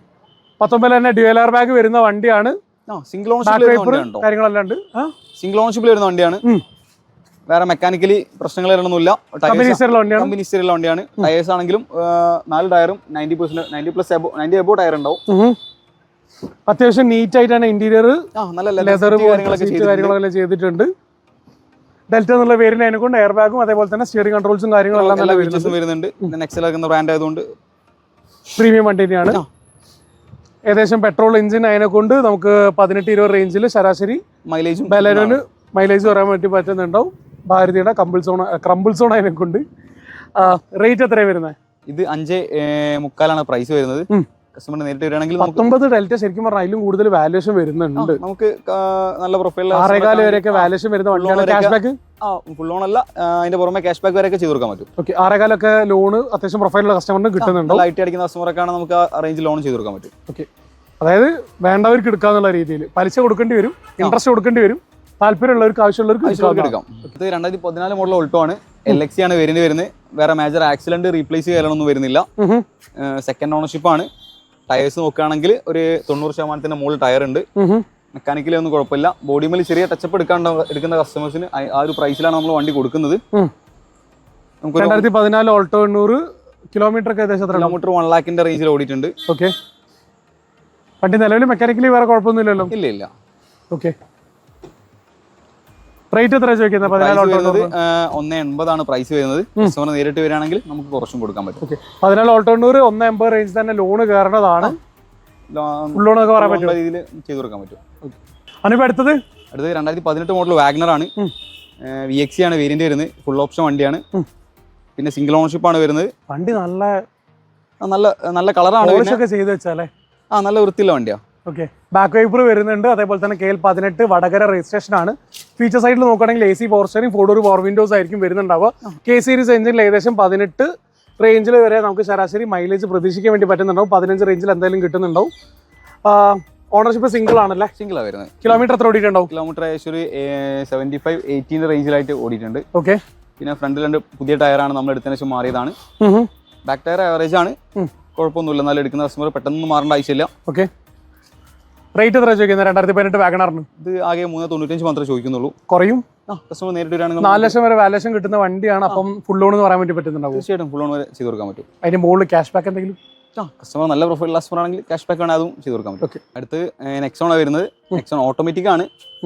പത്തൊമ്പതിൽ തന്നെ ഡ്യുവലർ ബാഗ് വരുന്ന വണ്ടിയാണ്. സിംഗിൾ ഓൺഷിപ്പ് ഓണർഷിപ്പിൽ കാര്യങ്ങളെല്ലാം ഉണ്ട്. സിംഗിൾ ഓണർഷിപ്പിൽ വരുന്ന വണ്ടിയാണ്. വേറെ മെക്കാനിക്കലി പ്രശ്നങ്ങൾ വരണമൊന്നുമില്ല കമ്പനി ഹിസ്റ്ററിയുള്ള വണ്ടിയാണ്. ടയേഴ്സ് ആണെങ്കിലും നാല് ടയറും ninety percent ninety plus above ninety above tyre ഉണ്ടാവും. അത്യാവശ്യം നീറ്റ് ആയിട്ടാണ് ഇന്റീരിയർ നല്ല ലെതർ കാര്യങ്ങളൊക്കെ ചെയ്തിട്ടുണ്ട്. ഡെൽറ്റ എന്നുള്ള പേരിന് അതിനെ കൊണ്ട് എയർ ബാഗും അതേപോലെ തന്നെ സ്റ്റിയറിംഗ് കൺട്രോൾസും കാര്യങ്ങളെല്ലാം നല്ല വരുന്നുണ്ട്. നെക്സൽ ബ്രാൻഡ് ആയതുകൊണ്ട്. പ്രീമിയം വണ്ടി തന്നെയാണ് ഏകദേശം പെട്രോൾ എഞ്ചിൻ അതിനെ കൊണ്ട് നമുക്ക് പതിനെട്ട് ഇരുപത് റേഞ്ചിൽ ശരാശരി മൈലേജും ബലേനോന് മൈലേജ് പറയാൻ വേണ്ടി പറ്റുന്നുണ്ടാവും. ഭാരതിയുടെ കമ്പിൾ സോൺ ക്രമ്പിൾ സോൺ അതിനെ കൊണ്ട് റേറ്റ് എത്രയാണ് വരുന്നത് ഇത് അഞ്ച് മുക്കാലാണ് പ്രൈസ് വരുന്നത്. കസ്റ്റമർ നേരിട്ട് വരികയാണെങ്കിൽ പത്തൊമ്പത് ഡെൽറ്റ ശരിക്കും പറഞ്ഞാൽ അതിലും കൂടുതൽ വാല്യുവേഷൻ വരുന്നുണ്ട്. നമുക്ക് നല്ല പ്രൊഫൈൽ ആറേകാൽ വരെയൊക്കെ വാല്യുവേഷൻ വരുന്ന വണ്ടിയാണ് ക്യാഷ് ബാക്ക് ആ ഫുൾ ഓൺ അല്ല അതിന്റെ പുറമെ ക്യാഷ് ബാക്ക് വരെയൊക്കെ ചെയ്ത് കൊടുക്കാൻ പറ്റും. ഓക്കെ ആറേകാലൊക്കെ ലോണ് അത്യാവശ്യം പ്രൊഫൈലുള്ള കസ്റ്റമറിന് കിട്ടുന്നുണ്ടോ. ലൈറ്റ് അടിക്കുന്ന കസ്റ്റമറൊക്കെ നമുക്ക് ആ റേഞ്ച് ലോൺ ചെയ്ത് കൊടുക്കാൻ പറ്റും. ഓക്കെ അതായത് വേണ്ടവർക്ക് എടുക്കാന്നുള്ള രീതിയിൽ പലിശ കൊടുക്കേണ്ടി വരും ഇൻട്രസ്റ്റ് കൊടുക്കേണ്ടി വരും താല്പര്യമുള്ളവർക്ക് ആവശ്യമുള്ളവർക്ക് എടുക്കാം. ഇത് രണ്ടായിരത്തി പതിനാല് മോഡൽ ഓൾട്ടോ ആണ്. എൽ എക്സി ആണ് വേരിയന്റ് വരുന്നത്. വേറെ മേജർ ആക്സിഡന്റ് റീപ്ലേസ് ചെയ്യാനൊന്നും വരുന്നില്ല. സെക്കൻഡ് ഓണർഷിപ്പ് ആണ്. ടയേഴ്സ് നോക്കുകയാണെങ്കിൽ ഒരു തൊണ്ണൂറ് ശതമാനത്തിന്റെ മുകളിൽ ടയർ ഉണ്ട്. മെക്കാനിക്കലി ഒന്നും കുഴപ്പമില്ല. ബോഡി മേൽ ചെറിയ ടച്ചപ്പ് എടുക്കാണ്ട് എടുക്കുന്ന കസ്റ്റമേഴ്സിന് ആ ഒരു പ്രൈസിലാണ് നമ്മൾ വണ്ടി കൊടുക്കുന്നത്. രണ്ടായിരത്തി പതിനാല് ഓൾട്ടോ എണ്ണൂറ് കിലോമീറ്റർ ഏകദേശം കിലോമീറ്റർ വൺ ലാഖിന്റെ റേഞ്ചിൽ ഓടിയിട്ടുണ്ട്. ഓക്കെ വണ്ടി നിലവിൽ മെക്കാനിക്കലി വേറെ കുഴപ്പമൊന്നുമില്ലല്ലോ? ഇല്ല ഇല്ല. ഓക്കെ റേറ്റ് എത്ര ചോദിക്കുന്നത് ഒന്ന് എൺപതാണ് പ്രൈസ് വരുന്നത്. കസ്റ്റമർ നേരിട്ട് വരികയാണെങ്കിൽ നമുക്ക് കുറച്ചും കൊടുക്കാൻ പറ്റും. പതിനാല് ഓൾട്ടോ എണ്ണൂറ് ഒന്ന് എൺപത് റേഞ്ച് തന്നെ ലോൺ കയറേണ്ടതാണ്. ഒക്കെ പറയാൻ പറ്റും രീതിയിൽ ചെയ്തു കൊടുക്കാൻ പറ്റും. അനുപ അടുത്തത്? അടുത്തത് രണ്ടായിരത്തി പതിനെട്ട് മോഡൽ വാഗ്നർ ആണ്. വി എക്സി ആണ് വേരിയന്റ് വരുന്നത്. ഫുൾ ഓപ്ഷൻ വണ്ടിയാണ്. പിന്നെ സിംഗിൾ ഓണർഷിപ്പ് ആണ് വരുന്നത്. വണ്ടി നല്ല നല്ല നല്ല കളറാണ് ചെയ്ത് വെച്ചാലേ? ആ നല്ല വൃത്തിയുള്ള വണ്ടിയാ. ഓക്കെ ബാക്ക് വൈപ്പർ വരുന്നുണ്ട്. അതേപോലെ തന്നെ കെ എൽ പതിനെട്ട് വടകര രജിസ്ട്രേഷൻ ആണ്. ഫീച്ചർ സൈഡിൽ നോക്കുകയാണെങ്കിൽ A C power steering four door power windows ആയിരിക്കും വരുന്നുണ്ടാവുക. കെ സീരീസ് എഞ്ചിനിൽ ഏകദേശം പതിനെട്ട് റേഞ്ചിൽ വരെ നമുക്ക് ശരാശരി മൈലേജ് പ്രതീക്ഷിക്കാൻ വേണ്ടി പറ്റുന്നുണ്ടാവും. പതിനഞ്ച് റേഞ്ചിൽ എന്തായാലും കിട്ടുന്നുണ്ടാവും. ഓണർഷിപ്പ് സിംഗിൾ ആണല്ലേ? സിംഗിളാ വരുന്നത്. കിലോമീറ്റർ എത്ര ഓടിയിട്ടുണ്ടാവും? കിലോമീറ്റർ ഏകദേശം ഒരു സെവന്റി ഫൈവ് എയ്റ്റീന്റെ റേഞ്ചിലായിട്ട് ഓടിയിട്ടുണ്ട്. ഓക്കെ പിന്നെ ഫ്രണ്ടിൽ രണ്ട് പുതിയ ടയറാണ് നമ്മൾ എടുത്തതിന് ശേഷം മാറിയതാണ്. ബാക്ക് ടയർ ആവറേജ് ആണ്. കുഴപ്പമൊന്നുമില്ല. എന്നാലും എടുക്കുന്ന കസ്റ്റമർ പെട്ടെന്ന് മാറേണ്ട ആവശ്യമില്ല. ഓക്കെ റേറ്റ് എത്ര ചോദിക്കുന്നത്? രണ്ടായിരത്തി പതിനെട്ട് വാഗണറിന്? ഇത് ആകെ മൂന്ന് തൊണ്ണൂറ്റഞ്ച് മാത്രമേ ചോദിക്കുന്നുള്ളൂ. കുറയും? കസ്റ്റമർ നേരിട്ട് വരികയാണെങ്കിൽ നാല് ലക്ഷം വരെ വാലേഷൻ കിട്ടുന്ന വണ്ടിയാണ്. അപ്പം ഫുൾ ലോൺ എന്ന് പറയാൻ വേണ്ടി പറ്റുന്നുണ്ടാവും. തീർച്ചയായിട്ടും ഫുൾ ലോൺ വരെ ചെയ്ത് കൊടുക്കാൻ പറ്റും. അതിന്റെ മുകളിൽ ക്യാഷ് ബാക്ക് എന്തെങ്കിലും? കസ്റ്റമർ നല്ല പ്രൊഫൈൽ കസ്റ്റമർ ആണെങ്കിൽ ക്യാഷ് ബാക്ക് ആണ് അതും ചെയ്ത് കൊടുക്കാൻ പറ്റും. ഓക്കെ അടുത്ത് നെക്സോൺ ആണ് വരുന്നത്. നെക്സോൺ ഓട്ടോമാറ്റിക് ആണ്.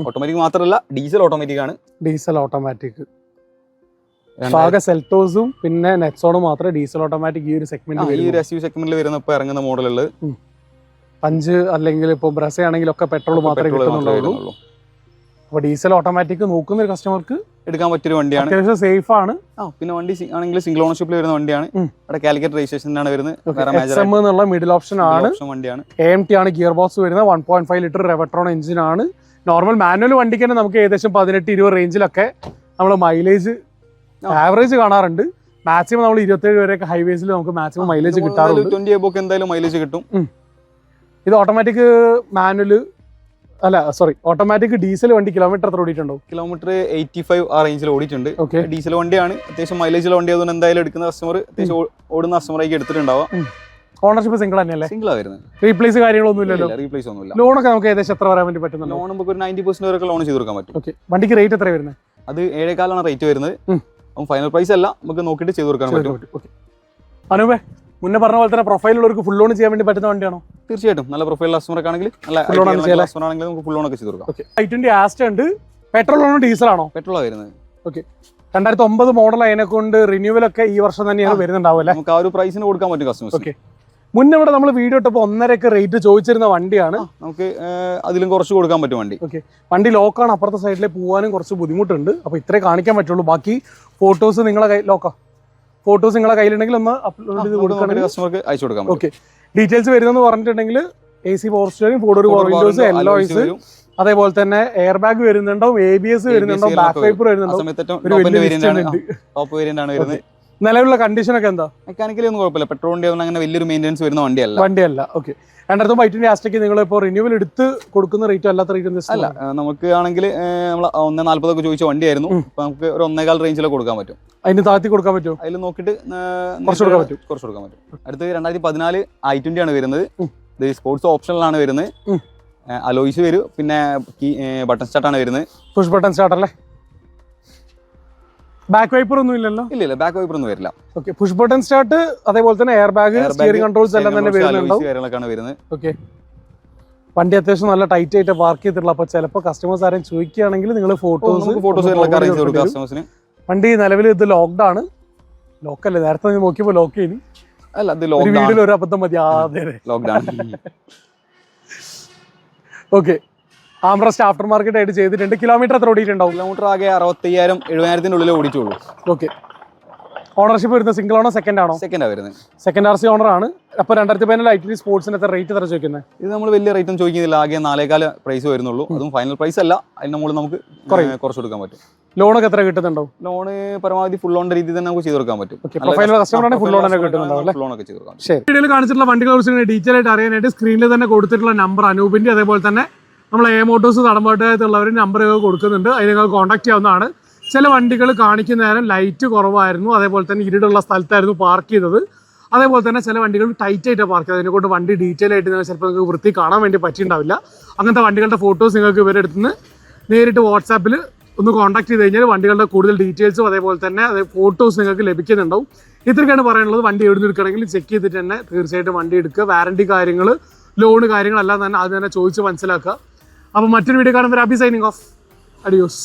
ഓട്ടോമാറ്റിക് മാത്രമല്ല ഡീസൽ ഓട്ടോമാറ്റിക് ആണ്. ഡീസൽ ഓട്ടോമാറ്റിക് ആകെ സെൽറ്റോസും പിന്നെ നെക്സോണും മാത്രമേ ഡീസൽ ഓട്ടോമാറ്റിക് ഈ ഒരു സെഗ്മെന്റ് ഈ ഒരു എസ് യു സെഗ്മെന്റിൽ വരുന്ന ഇപ്പൊ ഇറങ്ങുന്ന മോഡലുള്ളത് അഞ്ച് അല്ലെങ്കിൽ ഇപ്പോൾ ഒക്കെ പെട്രോൾ മാത്രമേ കിട്ടുന്നുള്ളൂ. അപ്പോൾ ഡീസൽ ഓട്ടോമാറ്റിക് നോക്കുന്ന ഒരു കസ്റ്റമർക്ക് എടുക്കാൻ പറ്റിയൊരു വണ്ടിയാണ്. അത്യാവശ്യം സേഫ് ആണ്. ആ പിന്നെ വണ്ടി ആണെങ്കിൽ സിംഗിൾ ഓണർഷിപ്പിൽ വരുന്ന വണ്ടിയാണ്. അവിടെ കാലിക്കറ്റ് രജിസ്ട്രേഷനാണ് വരുന്നത്. എന്നുള്ള മിഡിൽ ഓപ്ഷൻ ആണ്. വണ്ടിയാണ്. എ എം ടി ആണ് ഗിയർ ബോക്സ് വരുന്നത്. One point five litre Revotron engine ആണ്. നോർമൽ മാനുവൽ വണ്ടിക്ക് തന്നെ നമുക്ക് ഏകദേശം പതിനെട്ട് ഇരുപത് റേഞ്ചിലൊക്കെ നമ്മൾ മൈലേജ് ആവറേജ് കാണാറുണ്ട്. മാക്സിമം നമ്മൾ ഇരുപത്തേഴ് വരെയൊക്കെ ഹൈവേസിൽ നമുക്ക് മാക്സിമം മൈലേജ് കിട്ടാറുണ്ട്. ട്വന്റി എബോക്ക് എന്തായാലും മൈലേജ് കിട്ടും. ഇത് ഓട്ടോമാറ്റിക് മാനുവൽ അല്ല സോറി ഓട്ടോമാറ്റിക് ഡീസൽ വണ്ടി കിലോമീറ്റർ എത്ര ഓടിയിട്ടുണ്ടോ? കിലോമീറ്റർ എയ്റ്റി ഫൈവ് ആ റേഞ്ചിൽ ഓടിയിട്ടുണ്ട്. ഓക്കെ ഡീസൽ വണ്ടിയാണ്. അത്യാവശ്യം മൈലേജുള്ള വണ്ടി അതുകൊണ്ട് എന്തായാലും എടുക്കുന്ന കസ്റ്റമർ അത്യാവശ്യം ഓടുന്ന കസ്റ്റമറായി എടുത്തിട്ടുണ്ടാവാം ഓണർഷിപ്പ് സിംഗിൾ തന്നെയല്ലേ? സിംഗിളാ വരുന്നത് റീപ്ലേസ് കാര്യങ്ങളൊന്നും ഇല്ലല്ലോ? റീപ്ലേസ് ഒന്നുമില്ല. ലോണൊക്കെ നമുക്ക് ഏകദേശം എത്ര വരാൻ വേണ്ടി പറ്റുന്നുണ്ടോ? ലോൺ നമുക്ക് ഒരു നയന്റി പെർസെന്റ് വരെ ലോൺ ചെയ്ത് കൊടുക്കാൻ പറ്റും. ഓക്കെ വണ്ടിക്ക് റേറ്റ് എത്ര വരുന്നത് അത് ഏഴേക്കാലാണ് റേറ്റ് വരുന്നത്. ഫൈനൽ പ്രൈസ് അല്ല നമുക്ക് നോക്കിയിട്ട് ചെയ്ത് കൊടുക്കാൻ പറ്റും. ഓക്കെ അനൂപേ? മുന്നേ പറഞ്ഞ പോലെ തന്നെ പ്രൊഫൈലുള്ളവർക്ക് ഫുൾ ലോൺ ചെയ്യാൻ വേണ്ടി പറ്റുന്ന വണ്ടിയാണോ? തീർച്ചയായിട്ടും. നല്ല പ്രൊഫൈൽ കസ്റ്റമർ ആണെങ്കിൽ നല്ല ഫുൾ? കസ്റ്റമർ ആണെങ്കിൽ നമുക്ക് ഫുൾ ലോൺ ഒക്കെ ചെയ്ത് കൊടുക്കാം. ഓക്കെ ഐ ട്വന്റി ആസ്റ്റ് ഉണ്ട്. പെട്രോൾ ആണോ ഡീസൽ ആണോ? പെട്രോൾ വരുന്നത്. ഓക്കെ രണ്ടായിരത്തി ഒമ്പത് മോഡൽ അതിനെ കൊണ്ട് റിന്യൂവൽ ഒക്കെ ഈ വർഷം തന്നെയാണ്. വരുന്നുണ്ടാവും അല്ലേ? നമുക്ക് ആ ഒരു പ്രൈസിന് കൊടുക്കാൻ പറ്റും കസ്റ്റമേഴ്സ് ഓക്കെ മുന്നേ ഇവിടെ നമ്മൾ വീഡിയോ ഇട്ടപ്പോൾ ഒന്നരക്ക് റേറ്റ് ചോദിച്ചിരുന്ന വണ്ടിയാണ്. നമുക്ക് അതിലും കുറച്ച് കൊടുക്കാൻ പറ്റും വണ്ടി. ഓക്കെ വണ്ടി ലോക്കാണ് അപ്പുറത്തെ സൈഡിൽ പോകാനും കുറച്ച് ബുദ്ധിമുട്ടുണ്ട്. അപ്പോൾ ഇത്രേ കാണിക്കാൻ പറ്റുള്ളൂ. ബാക്കി ഫോട്ടോസ് നിങ്ങളെ കൈ ലോക്കാ ഫോട്ടോസ് നിങ്ങളെ കയ്യിലുണ്ടെങ്കിൽ ഒന്ന് അപ്ലോഡ് ചെയ്ത് കൊടുക്കുകയാണെങ്കിൽ കസ്റ്റമർക്ക് അയച്ചു കൊടുക്കാം ഓക്കെ ഡീറ്റെയിൽസ് വരുന്നെന്ന് പറഞ്ഞിട്ടുണ്ടെങ്കിൽ A C four steering four door power windows alloys അതേപോലെ തന്നെ എയർ ബാഗ് വരുന്നുണ്ടാവും എ ബി എസ് വരുന്നുണ്ടാവും ബാക്ക് പേപ്പർ വരുന്നുണ്ടാവും. ഒരു ടോപ്പ് വലിയ വേരിയന്റ് ആണ്. ടോപ്പ് വേരിയന്റ് ആണ് വരുന്നത്. നിലവിലുള്ള കണ്ടീഷൻ ഒക്കെ എന്താ? മെക്കാനിക്കലി ഒന്നും കുഴപ്പമില്ല. പെട്രോൾ വണ്ടി ആവുന്ന അങ്ങനെ വലിയൊരു മെയിന്റെനൻസ് വരുന്ന വണ്ടിയല്ല. വണ്ടിയല്ല. ഓക്കെ രണ്ടായിരത്തി വൈറ്റിന്റെ ആസ്റ്റേക്ക് നിങ്ങൾ ഇപ്പോൾ റിന്യൂവൽ എടുത്ത് കൊടുക്കുന്ന റേറ്റ് അല്ലാത്ത റേറ്റ് അല്ല നമുക്ക് ആണെങ്കിൽ നമ്മൾ ഒന്നേ നാല്പതൊക്കെ ചോദിച്ച വണ്ടിയായിരുന്നു. അപ്പോൾ അപ്പൊ നമുക്ക് ഒരു ഒന്നേകാൽ റേഞ്ചിലൊക്കെ കൊടുക്കാൻ പറ്റും. അതിന് താഴ്ത്തി കൊടുക്കാൻ പറ്റുമോ? അതിൽ നോക്കിയിട്ട് കുറച്ച് കൊടുക്കാൻ പറ്റും. കുറച്ച് കൊടുക്കാൻ പറ്റും. അടുത്ത് രണ്ടായിരത്തി പതിനാല് ഐ ട്വന്റി ആണ് വരുന്നത്. ഇത് സ്പോർട്സ് ഓപ്ഷനിലാണ് വരുന്നത്. അലോയിസ് വരും. പിന്നെ ബട്ടൺ സ്റ്റാർട്ടാണ് ആണ് വരുന്നത്. പുഷ് ബട്ടൺ സ്റ്റാർട്ട് അല്ലേ? ബാക്ക് വൈപ്പർ ഒന്നും ഇല്ലല്ലോ? ഇല്ല ഇല്ല ബാക്ക് വൈപ്പർ ഒന്നും വരില്ല. ഓക്കെ പുഷ് ബട്ടൺ സ്റ്റാർട്ട് അതേപോലെ തന്നെ എയർ ബാഗ് സ്റ്റിയറിംഗ് കൺട്രോൾസ് എല്ലാം തന്നെ വരുന്നുണ്ട് വരുന്നുണ്ടാവും. ഓക്കെ വണ്ടി അത്യാവശ്യം നല്ല ടൈറ്റ് ആയിട്ട് പാർക്ക് ചെയ്തിട്ടുള്ള അപ്പോൾ ചിലപ്പോൾ കസ്റ്റമേഴ്സ് ആരെയും ചോദിക്കുകയാണെങ്കിൽ നിങ്ങൾ ഫോട്ടോസ് ഫോട്ടോസ് വണ്ടി നിലവിൽ ഇത് ലോക്ക്ഡ് ആണ്. ലോക്കല്ലേ നേരത്തെ നോക്കിയപ്പോ നോക്കിയപ്പോൾ ലോക്ക് ചെയ്തു അല്ല ഒരു ലോക്ക്ഡൌൺ ഒരു അബദ്ധം മതി ആ അതെ അതെ lockdown okay armrest after market ആയിട്ട് ചെയ്തിട്ടുണ്ട്. കിലോമീറ്റർ എത്ര ഓടിയിട്ടുണ്ടാവും? കിലോമീറ്റർ ആകെ അറുപത്തയ്യായിരം എഴുപതിനായിരത്തിന്റെ ഉള്ളിൽ ഓടിച്ചുള്ളൂ ഓക്കെ ഓണർഷിപ്പ് വരുന്നത് സിംഗിൾ ആണോ സെക്കൻഡ് ആണോ? സെക്കൻഡാ വരുന്നത്. സെക്കൻഡ് ആർ സി ഓണർ ആണ്. അപ്പോൾ രണ്ടായിരത്തി പതിനാല് ഐ ടി സ്പോർട്സിന് എത്ര റേറ്റ് എത്ര ചോദിക്കുന്നത് ഇത് നമ്മൾ വലിയ റേറ്റ് ഒന്നും ചോദിക്കുന്നില്ല. ആകെ നാലേകാല പ്രൈസ് വരുന്നുള്ളൂ. അതും ഫൈനൽ പ്രൈസ് അല്ല. അതിന് മുകളിൽ നമുക്ക് കുറേ കുറച്ച് കൊടുക്കാൻ പറ്റും. ലോണൊക്കെ എത്ര കിട്ടുന്നുണ്ടോ ലോണ് പരമാവധി ഫുൾ ലോണിന്റെ രീതിയിൽ തന്നെ നമുക്ക് ചെയ്ത് കൊടുക്കാൻ പറ്റും. ഫുൾ ലോൺ ഒക്കെ ചെയ്ത് കൊടുക്കാം ശരി. വീഡിയോയിൽ കാണിച്ചിട്ടുള്ള വണ്ടികളെ കുറിച്ച് ഡീറ്റെയിൽ ആയിട്ട് അറിയാനായിട്ട് സ്ക്രീനിൽ തന്നെ കൊടുത്തിട്ടുള്ള നമ്പർ അനൂപിന്റെ അതേപോലെ തന്നെ നമ്മൾ എ മോട്ടോഴ്സ് നമ്പർ കൊടുക്കുന്നുണ്ട്. അതിന് നിങ്ങൾക്ക് കോൺടാക്ട് ചെയ്യാവുന്നതാണ്. ചില വണ്ടികൾ കാണിക്കുന്ന നേരം ലൈറ്റ് കുറവായിരുന്നു. അതേപോലെ തന്നെ ഇരുടുള്ള സ്ഥലത്തായിരുന്നു പാർക്ക് ചെയ്തത്. അതേപോലെ തന്നെ ചില വണ്ടികൾ ടൈറ്റ് ആയിട്ട് പാർക്ക് ചെയ്തത്. അതിനെക്കൊണ്ട് വണ്ടി ഡീറ്റെയിൽ ആയിട്ട് നിങ്ങൾ ചിലപ്പോൾ നിങ്ങൾക്ക് വൃത്തി കാണാൻ വേണ്ടി പറ്റിയിട്ടുണ്ടാവില്ല. അങ്ങനത്തെ വണ്ടികളുടെ ഫോട്ടോസ് നിങ്ങൾക്ക് ഇവരുടെ അടുത്ത് നേരിട്ട് വാട്സാപ്പിൽ ഒന്ന് കോൺടാക്ട് ചെയ്ത് കഴിഞ്ഞാൽ വണ്ടികളുടെ കൂടുതൽ ഡീറ്റെയിൽസും അതേപോലെ തന്നെ അതേ ഫോട്ടോസ് നിങ്ങൾക്ക് ലഭിക്കുന്നുണ്ടാവും. ഇത്രയൊക്കെയാണ് പറയാനുള്ളത്. വണ്ടി എവിടെ ചെക്ക് ചെയ്തിട്ട് തന്നെ തീർച്ചയായിട്ടും വണ്ടി എടുക്കുക. വാറണ്ടി കാര്യങ്ങൾ ലോണ് കാര്യങ്ങളെല്ലാം തന്നെ അത് തന്നെ ചോദിച്ച് മനസ്സിലാക്കുക. അപ്പോൾ മറ്റൊരു വീഡിയോ കാണുമ്പോൾ അബി സൈനിങ് ഓഫ് അഡിയോസ്